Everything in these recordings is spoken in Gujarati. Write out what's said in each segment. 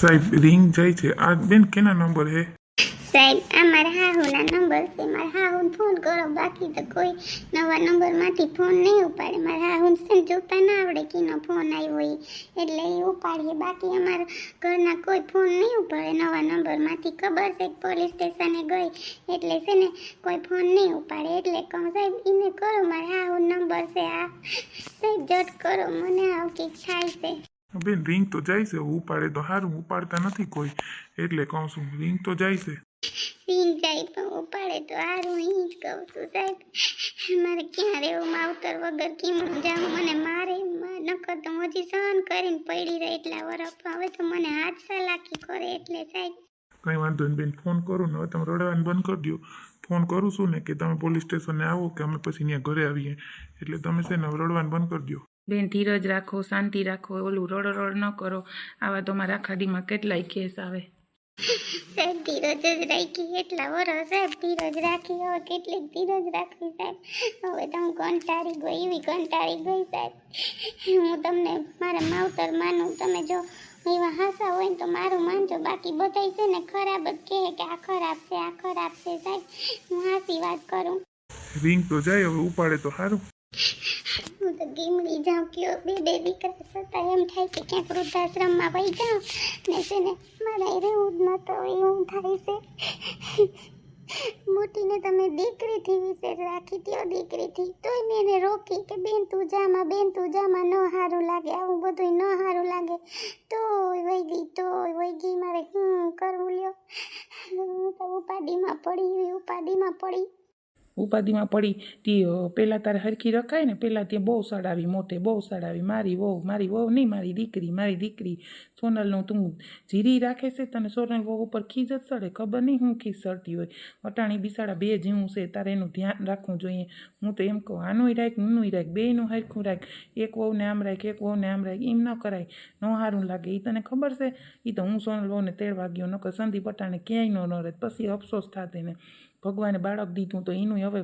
સાહેબ રિંગ જાય છે આ બેન કેના નંબર હે સાહેબ આ મારા હાહુના નંબર છે મારા હાહુને ફોન કરો બાકી તો કોઈ નવા નંબરમાંથી ફોન નહીં ઉપાડે મારા હાહુને છે જોતા ના આવડે કીનો ફોન આવ્યો એ એટલે એ ઉપાડીએ બાકી અમારા ઘરના કોઈ ફોન નહીં ઉપાડે નવા નંબરમાંથી ખબર છે પોલીસ સ્ટેશને ગઈ એટલે છે ને કોઈ ફોન નહીં ઉપાડે એટલે કહું સાહેબ એને કરો મારા હાહુ નંબર છે આ સાહેબ જટ કરો મને આવું કંઈક થાય છે બેન રિંગ તો જાય છે ઉપાડે તો સારું ઉપાડતા નથી કોઈ એટલે કહું છું રિંગ તો જાય છે રિંગ જાય પણ ઉપાડે તો હારું અહીં જ કહું છું સાહેબ મારે ક્યાં રહેવું માવતર વગર કેમ જાઉં મને મારે નકર તો હજી સહન કરીને પડી રહી એટલા વરફ હવે તો મને હાથ સલાકી કરે એટલે સાહેબ કંઈ વાંધો નહીં બેન ફોન કરું ને હવે તમે રડવાનું બંધ કરી દો ફોન કરું છું ને કે તમે પોલીસ સ્ટેશને આવો કે અમે પછી ત્યાં ઘરે આવીએ. એટલે તમે છે ને રડવાનું બંધ કરી દો બેન ધીરજ રાખો શાંતિ રાખો ઓલું રડ રડ ન કરો. આવા તો મારા ખાડીમાં કેટલાય કેસ આવે. સાહેબ ધીરજ જ રાખી એટલા વરસ સાહેબ ધીરજ રાખી હવે કેટલીક ધીરજ રાખવી સાહેબ. હવે તો હું કંટાળી ગઈ એવી કંટાળી ગઈ સાહેબ. હું તમને મારા માવતર માનું તમે જો એવા હાસા હોય ને તો મારું માનજો. બાકી બધાય છે ને ખરાબ જ કહે કે આ ખરાબ છે આ ખરાબ છે સાહેબ. હું હાસી વાત કરું. રિંગ તો જાય હવે ઉપાડે તો સારું હું તો ગીમડી જાઉં કયો બે બે દીકરા છતાં એમ થાય કે ક્યાંક વૃદ્ધાશ્રમમાં વહી જાઉં. ને છે ને મારા રહેવું જ નતો એવું થાય છે. મોટીને તમે દીકરીથી વિશે રાખી દો દીકરીથી. તોય મેં એને રોકી કે બેન તું જામાં બેન તું જામાં ન સારું લાગે, આવું બધું ન સારું લાગે. તોય વહી ગઈ, તોય વહી ગઈ, મારે શું કરવું લ્યો? હું તો ઉપાડીમાં પડી ઉપાડીમાં પડી. ઉપાધિમાં પડી, તે પહેલાં તારે હરખી રખાય ને પહેલાં ત્યાં બહુ સડાવી મોટે બહુ સડાવી, મારી વહુ મારી વહુ નહીં, મારી દીકરી મારી દીકરી, સોનલનું તું જીરી રાખે છે, તને સોનલ વહુ ઉપર ખીજ જ સડે, ખબર નહીં હું ખીજ સડતી હોય. અટાણી બિસાડા બે જીવું છે, તારે એનું ધ્યાન રાખવું જોઈએ. હું તો એમ કહું, આનુંય રાખ હુંનું રાખ બેનું હરખું રાખ, એક વહુને આમ રાખ, એક વહુને આમ રાખ, એમ ન કરાય, ન સારું લાગે એ તને ખબર છે? એ તો હું સોનલ વહુને તેડવા ગયો, નકર સંદીપ અટાણે ક્યાંય ન રહે પછી અફસોસ થાતે એને. ભગવાને બાળક દીધું તો એનું હવે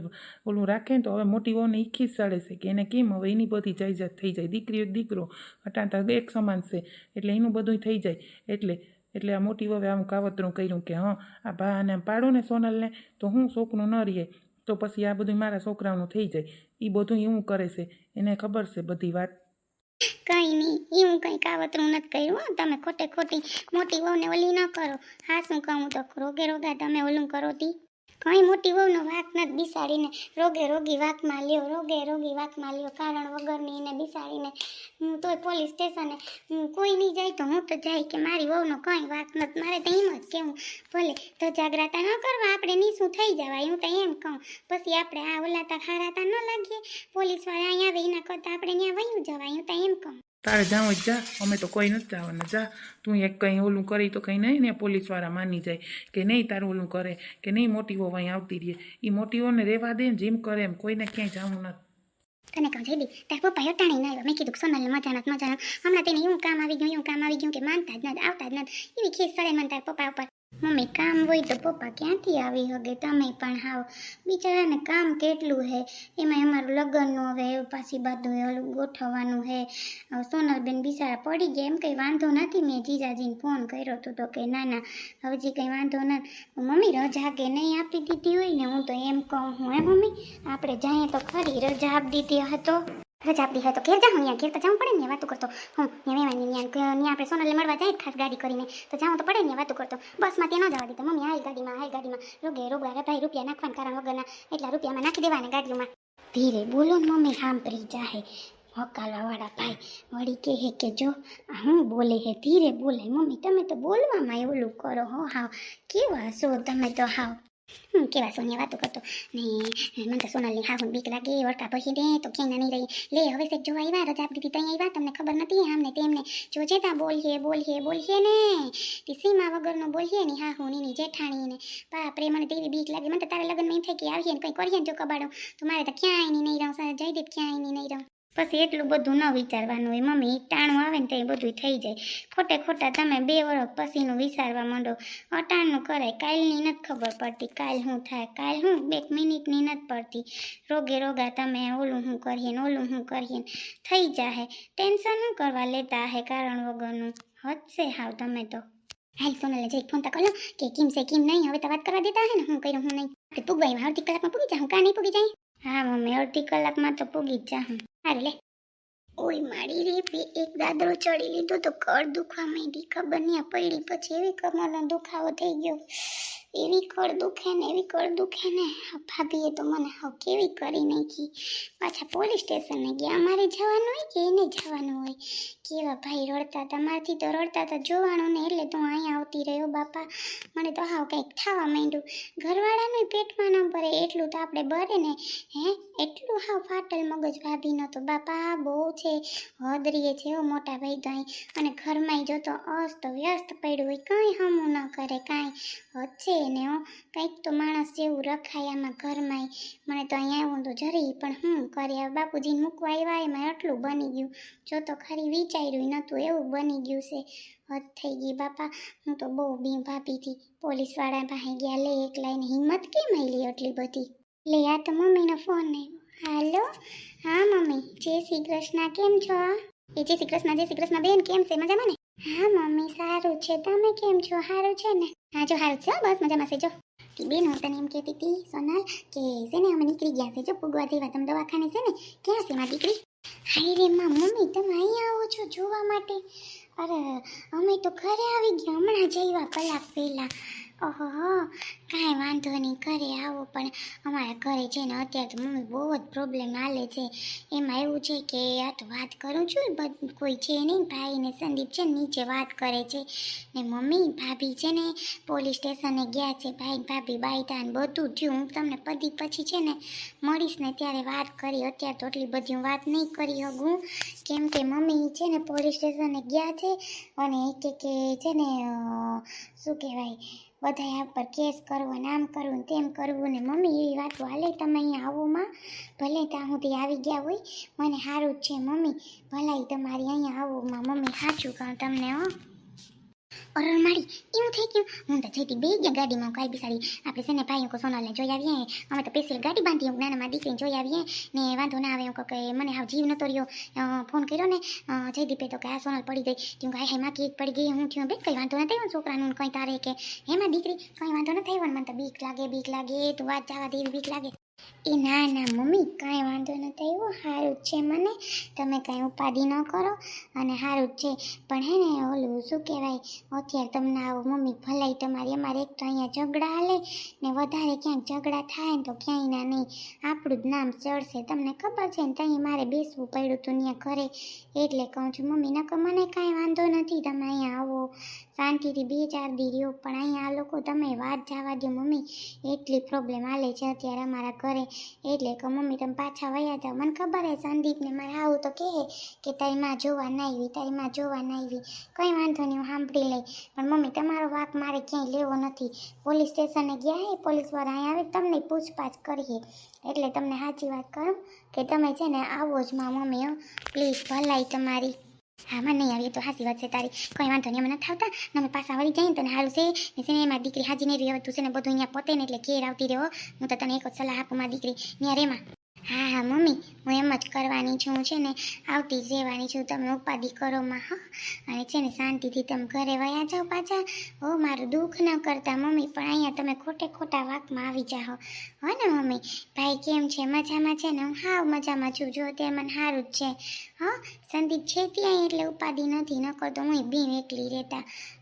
ઓલું રાખે ને તો હવે મોટી વહુને ઈખી જ સડે છે કે એને કેમ હવે એની બધી જાયજાત થઈ જાય. દીકરી એક દીકરો અટાણતા એક સમાન છે, એટલે એનું બધું થઈ જાય. એટલે એટલે આ મોટી વહુએ આમ કાવતરું કર્યું કે, હા, આ ભાને આમ પાડો ને સોનલને તો હું છોકરું ન રહીએ તો પછી આ બધું મારા છોકરાઓનું થઈ જાય. એ બધું એવું કરે છે. એને ખબર છે બધી વાત. કઈ નહીં એવું કઈ કાવતરું નથી કર્યું તમે ખોટે ખોટી મોટી વહુને ઓલી ન કરો. હા, શું કહું તો? રોગે રોગા તમે ઓલું કરો તી. કઈ મોટી વહુનો વાંક નથી બિસાડીને રોગે રોગી વાંકમાં લ્યો, રોગે રોગી વાંકમાં લ્યો, કારણ વગરની એને બિસાડીને. હું તોય પોલીસ સ્ટેશને, હું કોઈ નહીં જાય તો હું તો જાય કે મારી વહુનો કંઈ વાંક નથી. મારે તો એમ જ કેવું ભલે તો જાગ્રતા ન કરવા આપણે નીસું થઈ જવાય, હું તો એમ કહું. પછી આપણે આ ઓલાતા ખારાતા ન લાગીએ. પોલીસવાળા અહીંયા આવે એના કરતાં આપણે ત્યાં વયું જવાય, હું તો એમ કહું. તારે જાઉં જ જા. અમે તો કોઈ નથી જવાના. જા. તું એક કંઈ ઓલું કરી તો કંઈ નહીં ને પોલીસવાળા માની જાય કે નહીં તારું ઓલું કરે, કે નહીં મોટી વહુ અહીં આવતી રહે. એ મોટી વહુને રહેવા દે ને જેમ કરે એમ. કોઈને ક્યાંય જવું નથી. તને કહું જયદી તાર પપ્પા અટાણી ના આવ્યો. મેં કીધું સોનલ મજા નથી મજા હમણાં તેને એવું કામ આવી ગયું, એવું કામ આવી ગયું કે માનતા જ નથી, આવતા જ નથી. એવી ખેસ સડે મને તાર પપ્પા ઉપર. મમ્મી કામ હોય તો પપ્પા ક્યાંથી આવી હગે? તમે પણ હાવ. બિચારાને કામ કેટલું હે? એમાં અમારું લગ્નનું હવે પાછી બધું ઓલું ગોઠવવાનું હે. સોનલબેન બિચારા પડી ગયા. એમ કંઈ વાંધો નથી. મેં જીજાજીને ફોન કર્યો હતો તો કે, ના ના હજી કંઈ વાંધો નથી મમ્મી રજા કે નહીં આપી દીધી હોય ને, હું તો એમ કહું, હું, હે મમ્મી? આપણે જઈએ તો ખરી રજા આપી દીધી હતો રજા આપી હોય તો ઘેર જાઉં, અહીંયા ઘેર તો જવું પડે ને વાતું કરતો. હું ત્યાં વેવાની ત્યાં આપણે સોનલને મળવા જાય ખાસ ગાડી કરીને, તો જાઉં તો પડે ને વાતું કરતો. બસમાં ત્યાં જવા દીધો મમ્મી, હાલ ગાડીમાં હાલ ગાડીમાં. રોગે રોગા ભાઈ રૂપિયા નાખવાના કારણ વગરના. એટલા રૂપિયામાં નાખી દેવાના ગાડીઓમાં. ધીરે બોલો ને, મમ્મી, સાંભળી જાહે. હકાલાવાળા ભાઈ, વળી કહે કે જો, હું બોલે હે, ધીરે બોલે. મમ્મી, તમે તો બોલવામાં એવું કરો હો, હાવ. કેવા છો તમે તો, હાવ. કેવા સોનિયા વાતો કરતો ને મને તો સોનલની હાહુન બીક લાગે વળકા પછી દે તો ક્યાંય નહીં રહી લે હવે સેક જોવા આવ્યા રજા આપી ત્યાં આવ્યા તમને ખબર નથી આમને તેમને જોજે તા બોલીએ બોલીએ બોલીએ ને તે સીમા વગરનો બોલીએ ને હા એની જેઠાણી ને બાપરે મને તેવી બીક લાગે મને તો તારા લગ્નમાં એમ થાય કે આવીએ ને કંઈ કરીએ ને જો કબાડો તો મારે તો ક્યાંય નહીં રહું જયદીપ ક્યાંય નહીં રહું પછી એટલું બધું ન વિચારવાનું. હોય મમ્મી ટાણું આવે ને તો એ બધું થઈ જાય. ખોટે ખોટા તમે બે વર્ષ પછીનું વિચારવા માંડો. અટાણનું કરાય. કાલની નથી ખબર પડતી કાલ શું થાય, કાલ શું એક મિનિટની નથી પડતી. રોગે રોગા તમે ઓલું શું કરીએ ને ઓલું શું કરીએ ને થઈ જાહે. ટેન્શન ન કરવા લેતા હે કારણ વગરનું. હદ છે હાવ તમે તો. હાલ સોનલને જઈ ફોન તો કરો કે કેમ છે, કેમ નહીં? હવે તો વાત કરવા દેતા હે ને હું કર્યું, હું નહીં. આપણે પૂગવાઈ અડધી કલાકમાં પૂગી જા હું કાં નહીં પૂગી જાય? હા, મમ્મી, અડધી કલાકમાં તો પૂગી જ જા હું હારે લે ઓય મારી રે બે એક દાદરો ચડી લીધો તો કળ દુખવા માંડી. ખબર નહીં પડી પછી એવી કમરનો દુખાવો થઈ ગયો. એવી કળ દુખે ને, એવી કળ દુખે ને. ભાભીએ તો મને હાવ કેવી કરી નાખી. પાછા પોલીસ સ્ટેશને ગયા. અમારે જવાનું હોય કે એને જવાનું હોય? કેવા ભાઈ રડતા હતા? મારથી તો રડતા હતા જોવાનું ને એટલે તો અહીંયા આવતી રહ્યો બાપા. મને તો હાવ કંઈક થવા માંડ્યું. ઘરવાળાનું પેટમાં ન ભરે, એટલું તો આપણે ભરે ને, હે? એટલું હાવ ફાટલ મગજ ભાભીનો તો બાપા બહુ છે, હદરીએ છે એવો મોટા ભાઈ તો અહીં. અને ઘરમાંય જો તો અસ્ત વ્યસ્ત પડ્યું હોય, કંઈ હમું ન કરે, કાંઈ હદ છે ને હો. કંઈક તો માણસ જેવું રખાય આમાં ઘરમાંય. મને તો અહીંયા આવું તો જરી, પણ હું કરે? હવે બાપુજીને મૂકવા આવ્યા એમાં એટલું બની ગયું. જો તો ખરી વિચાર્યું. નહોતું એવું બની ગયું છે. હદ થઈ ગઈ. બાપા, હું તો બહુ બી ભાભીથી પોલીસવાળા પાસે ગયા. લે એકલાઈને હિંમત કેમ આવી એટલી બધી? લે, આ તો મમ્મીનો ફોન આવ્યો હાલો? હા, મમ્મી. જય શ્રી કૃષ્ણ. કેમ છો? એ જય શ્રી કૃષ્ણ, જય શ્રી કૃષ્ણ બેન. કેમ છે? મજામાં ને? હા, મમ્મી, સારું છે. તમે કેમ છો? સારું છે ને? હા, જો સારું છે. બસ મજામાં છે. જો. બેન, હું તને એમ કહેતી હતી સોનલ, કે છે ને, અમે નીકળી ગયા છે. જો પૂગવા જેવા તમે દવાખાને છે ને, ક્યાં છે મારી દીકરી? હાય રે માં, મમ્મી, તમે અહીંયા આવો છો જોવા માટે? અરે, અમે તો ઘરે આવી ગયા, હમણાં જ આવ્યા કલાક પહેલાં. ઓહો કાંઈ વાંધો નહીં, ઘરે આવો. પણ અમારા ઘરે છે ને અત્યારે તો મમ્મી બહુ જ પ્રોબ્લેમ હાલે છે. એમાં એવું છે કે આ તો વાત કરું છું કોઈ છે નહીં, ભાઈ ને સંદીપ છે નીચે વાત કરે છે. ને મમ્મી, ભાભી છે ને, પોલીસ સ્ટેશને ગયા છે. ભાઈ, ભાભી બાયતા ને બધું થયું. હું તમને પદી પછી છે ને, મળીશ ને ત્યારે વાત કરી. અત્યારે તો એટલી બધી વાત નહીં કરી શકું. કેમ કે મમ્મી છે ને, પોલીસ સ્ટેશને ગયા છે. અને એક કે છે ને શું કહેવાય બધા આ પર કેસ કરવો ને આમ કરવું ને તેમ કરવું ને મમ્મી એવી વાતો હાલે તમે અહીંયા આવોમાં ભલે ત્યાં સુધી આવી ગયા હોય, મને સારું જ છે મમ્મી. ભલાઈ તમારી અહીંયા આવોમાં મમ્મી સાચું કહું તમને હો. અરણ મારી, એવું થઈ ગયું? હું તો જઈતી બે ગયા ગાડીમાં કાંઈ બિસારી આપણે છે ને ભાઈ હું સોનલને જોઈ આવીએ. અમે તો સ્પેશિયલ ગાડી બાંધી, હું નાના મારી દીકરીને જોઈ આવીએ. ને વાંધો ના આવે હું કે મને હાવ જીવ નતો રહ્યો. ફોન કર્યો ને જયદીપે તો કે આ સોનલ પડી ગઈ. તું હાય હાય માકી પડી ગઈ, હું થયું બે કંઈ વાંધો નથી આવ્યો છોકરાનું કંઈ તારે કે? હેમાં દીકરી, કંઈ વાંધો ને મને તો બીક લાગે બીક લાગે, તું વાત જવા દેવી બીક લાગે. એ ના ના, મમ્મી, કાંઈ વાંધો નથી આવ્યો. સારું જ છે મને. તમે કાંઈ ઉપાધિ ન કરો. અને સારું જ છે. પણ હે ને, ઓલું શું કહેવાય? અત્યારે તમને આવું મમ્મી, ભલાઈ તમારી. અમારે એક તો અહીંયા ઝઘડા હાલે ને વધારે ક્યાંક ઝઘડા થાય ને તો ક્યાંય ના નહીં. આપણું જ નામ ચડશે તમને ખબર છે ને ત્યાં મારે બેસવું પડ્યું હતું ત્યાં ઘરે. એટલે કહું છું, મમ્મી, નકર મને કાંઈ વાંધો નથી. તમે અહીંયા આવો. શાંતિથી બે ચાર દી રહ્યો. પણ અહીંયા આ લોકો, તમે વાત જવા દો મમ્મી. એટલી પ્રોબ્લેમ હાલે છે. અત્યારે અમારા ઘરે એટલે કે મમ્મી તમે પાછા વયા જાઓ મને ખબર હે સંદીપને મારે આવું તો કહે કે તારી માં જોવા ના આવી, તારી માં જોવા ના આવી. કંઈ વાંધો નહીં, હું સાંભળી લઈ પણ મમ્મી, તમારો વાક મારે ક્યાંય લેવો નથી. પોલીસ સ્ટેશને ગયા હે પોલીસવાળા અહીં આવે તમને પૂછપાછ કરીએ એટલે તમને સાચી વાત કરું કે તમે છે ને આવો જ માં મમ્મી પ્લીઝ ભલાઈ તમારી. હા, મને નહીં આવી તો હાસી વાત છે તારી. કોઈ વાંધો નહીં મને થતા ને અમે પાછા વળી જઈએ તને સારું છે. ને છે ને એમાં દીકરી હાજી નહીં રહી, હવે તું છે ને બધું અહીંયા પોતે ને એટલે ઘેર આવતી રહ્યો હું. તો તને એક જ સલાહ આપું, મારી દીકરી. ત્યાં રેમાં હા હા, મમ્મી, હું એમ જ કરવાની છું. છે ને આવતી જ રહેવાની છું. તમે ઉપાધિ કરો માં, હા. અને છે ને શાંતિથી તમે ઘરે વયા જાઓ પાછા. હો, મારું દુઃખ ન કરતા, મમ્મી, પણ અહીંયા તમે ખોટે ખોટા વાકમાં આવી જાઓ. હો ને, મમ્મી, ભાઈ કેમ છે? મજામાં છે ને? હું હાવ મજામાં છું. જો, તે મને સારું જ છે. હા, સંદીપ છે ત્યાં એટલે ઉપાધિ નથી, ન કરતો. હું બિન એકલી રહેતા.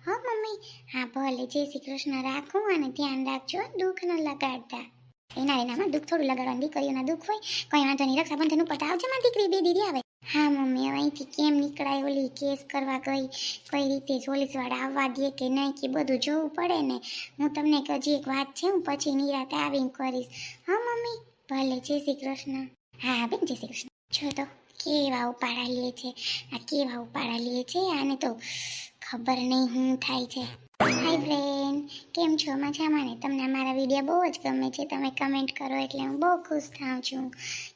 હો, મમ્મી, હા, ભલે. જય શ્રી કૃષ્ણ. રાખું અને ધ્યાન રાખજો. દુઃખ ન લગાડતા. એના એનામાં દુઃખ થોડું લગાડવાનું દીકરીઓના દુઃખ હોય, કંઈ વાંધો નહીં રક્ષાબંધન ઉપર તો આવજો મારી દીકરી, બે દીદી આવે. હા, મમ્મી, હવે અહીંથી કેમ નીકળાય, ઓલી કેસ કરવા ગઈ, કઈ રીતે પોલીસવાળા આવવા દે કે નહીં કે બધું જોવું પડે ને. હું તમને હજી એક વાત છે, હું પછી નિરાતે આવીને કરીશ. હા, મમ્મી? ભલે, જય શ્રી કૃષ્ણ. હા હા, બેન, જય શ્રી કૃષ્ણ. જો તો, કેવા ઉપાડા લે છે. આ કેવા ઉપાડા લે છે, આને તો ખબર નહીં શું થાય છે. હાય ફ્રેન્ડ કેમ છો? મજામાં ને? તમને મારા વીડિયો બહુ જ ગમે છે. તમે કમેન્ટ કરો એટલે હું બહુ ખુશ થાઉં છું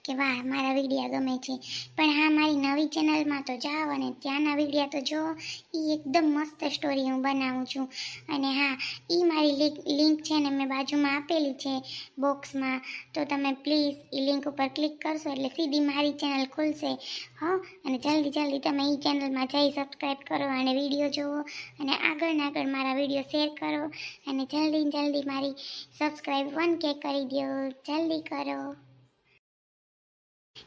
કે વાહ, મારા વીડિયો ગમે છે. પણ હા, મારી નવી ચેનલમાં તો જાઓ અને ત્યાંના વીડિયો તો જો એ એકદમ મસ્ત સ્ટોરી હું બનાવું છું. અને હા એ મારી લિંક છે ને મેં બાજુમાં આપેલી છે બોક્સમાં તો તમે પ્લીઝ એ લિંક ઉપર ક્લિક કરશો એટલે સીધી મારી ચેનલ ખુલશે. હો, અને જલ્દી જલ્દી તમે એ ચેનલમાં જઈ સબસ્ક્રાઈબ કરો અને વીડિયો જુઓ. અને આગળ ને આગળ મારા વીડિયો શેર કરો. અને જલ્દી જલ્દી મારી સબસ્ક્રાઈબ વન કે કરી દો જલ્દી કરો.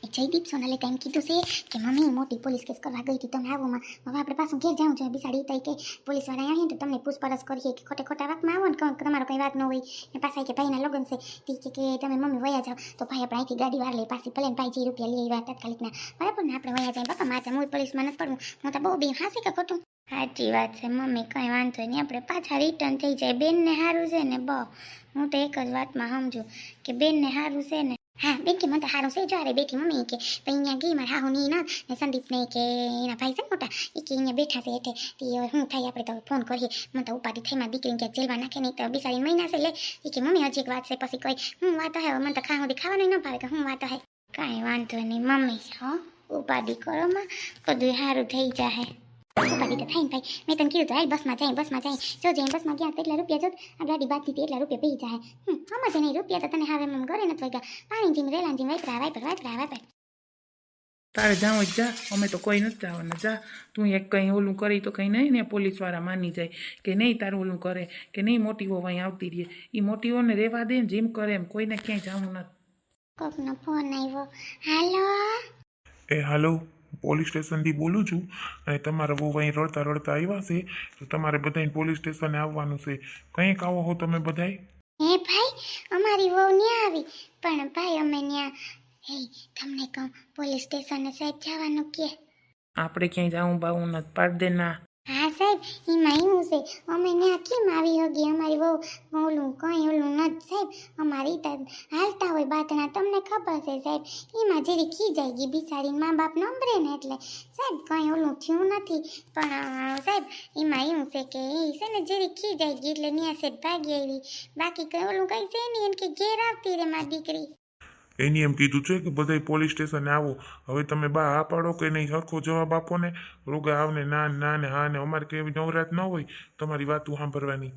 એ જયદીપ સોનાલે તેમ કીધું છે કે મમ્મી, મોટી પોલીસ કેસ કરવા ગઈ હતી. તમે આવો, માં હવે આપણે પાછું ઘેર જાઉં છું. બિસાડી તઈ કે પોલીસવાળા અહીંયા તો તમને પૂછપરછ કરીએ કે ખોટે ખોટા વાતમાં આવો ને તમારો કંઈ વાત ન હોય. ને પાછા કે ભાઈના લગ્ન છે. તી કે તમે મમ્મી વયા જાઓ. તો ભાઈ આપણે અહીંથી ગાડી વાર લઈ પાછી ભલે ભાઈ જે રૂપિયા લઈ આવ્યા તાત્કાલિકના. બરાબર ને? આપણે વયા જાય બાપા, મારે હું પોલીસમાં નથી પડવું. હું તો બહુ બે હાસી કે ખોટું. સાચી વાત છે, મમ્મી, કંઈ વાંધો નહીં. આપણે પાછા રિટર્ન થઈ જાય. બેનને સારું છે ને, બહુ. હું તો એક જ વાતમાં સમજુ કે બેનને સારું છે ને. હા બેન કે મને સારું છે. જો અરે બેઠી મમ્મી કે અહીંયા ગઈ મારા હાહુ ની ના ને સંદીપ ને કે એના ભાઈ છે મોટા, એ કે અહીંયા બેઠા છે એટલે તે હું થાય? આપણે તો ફોન કરીએ. મને તો ઉપાધિ થઈ મારી દીકરીને ક્યાંક જેલમાં નાખે નહીં તો બિસાડી મહિના છે લે. એ કે, મમ્મી, હજી એક વાત છે. પછી કોઈ હું વાત હે? મને તો ખા ખાવાનું ન ભાવે. કે હું વાત હે? કાંઈ વાંધો નહીં, મમ્મી, હો. ઉપાધિ કરો માં બધું સારું થઈ જાય ઉપાધિ તો થાય ને ભાઈ. મેં તને કીધું તો હાલ બસમાં જાય બસમાં જાય જો જઈને બસમાં ગયા તો એટલા રૂપિયા જોત આ ગાડી બાદ દીધી એટલા રૂપિયા પી જાય હમ સમજ નહીં રૂપિયા તો તને હવે મમ ઘરે નથી વાગ્યા. પાણી જીમ રેલા જીમ વાપરા વાપર વાપરા વાપર. તારે જાઓ જા અમે તો કોઈ નથી જવાના. જા તું એક કંઈ ઓલું કરી તો કંઈ નહીં ને પોલીસવાળા માની જાય કે નહીં તારું ઓલું કરે કે નહીં મોટી વહુ અહીં આવતી રહીએ એ મોટીઓને રહેવા દે ને જેમ કરે એમ કોઈને ક્યાંય જવું નથી. કોકનો ફોન આવ્યો. હાલો? એ હાલો? પોલીસ સ્ટેશનથી બોલું છું અને તમારા બહુ અહીં રડતા રડતા આવ્યા છે તો તમારે બધાને પોલીસ સ્ટેશને આવવાનું છે. કંઈક આવો હો તમે બધાય? હે ભાઈ અમારી વહુ ન્યા આવી. પણ ભાઈ અમે ન્યા હે તમને કહું પોલીસ સ્ટેશને સાહેબ જવાનું કે. આપણે ક્યાંય જવું બાવું નથી પાડ દે ના હા, સાહેબ, એમાં એવું છે, અમે ત્યાં કેમ આવી હગી અમારી બહુ ઓલું કંઈ ઓલું નથી સાહેબ. અમારી તો હાલતા હોય બાતણા તમને ખબર છે, સાહેબ. એમાં જેરી ખીજાઈ ગઈ બિચારી મા બાપ નંબરે ને એટલે. સાહેબ, કંઈ ઓલું થયું નથી. પણ સાહેબ, એમાં એવું છે કે એ છે ને જેરી ખીજાઈ ગઈ, એટલે ત્યાં સાહેબ ભાગી આવી. બાકી ઓલું કંઈ છે નહીં, એમ કે ઘેર આવતી રે મારી દીકરી. એની એમ કીધું છે કે બધાય પોલીસ સ્ટેશને આવો. હવે તમે બા આ પાડો કે નહીં, સરખો જવાબ આપો ને. રોગા આવને, ના ના, ને હા ને, અમારે કેવી નવરાત ન હોય. તમારી વાતું સાંભળવાની.